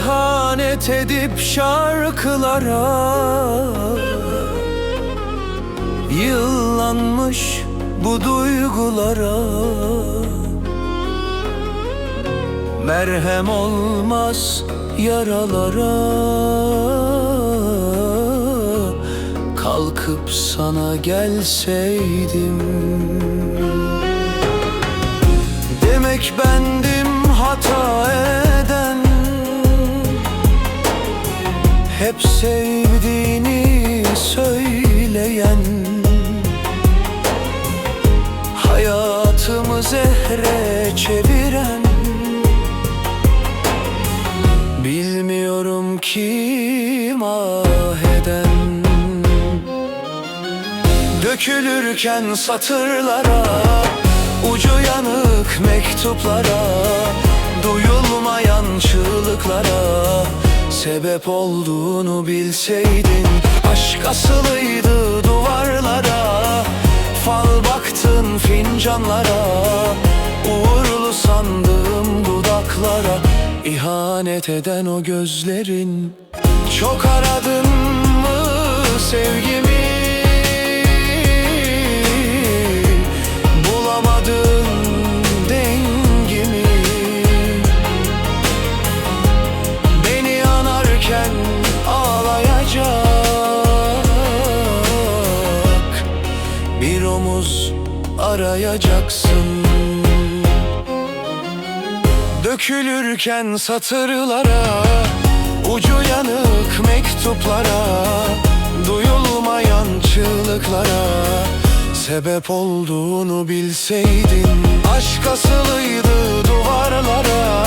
İhanet edip şarkılara Yıllanmış bu duygulara Merhem olmaz yaralara Kalkıp sana gelseydim. Demek bendim sevdiğini söyleyen Hayatımı zehre çeviren Bilmiyorum kim ah eden. Dökülürken satırlara Ucu yanık mektuplara Duyulmayan çığlıklara Sebep olduğunu bilseydin Aşk asılıydı duvarlara Fal baktın fincanlara Uğurlu sandığım dudaklara İhanet eden o gözlerin. Çok aradın mı sevgimi Bir omuz arayacaksın. Dökülürken satırlara Ucu yanık mektuplara Duyulmayan çığlıklara Sebep olduğunu bilseydin. Aşk asılıydı duvarlara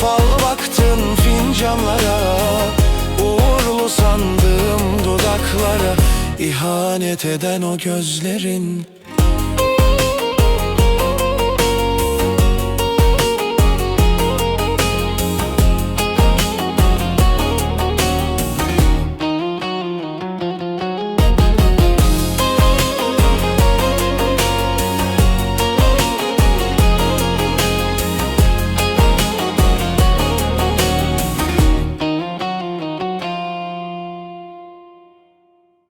Fal baktın fincanlara Uğurlu sandığım dudaklara İhanet eden o gözlerin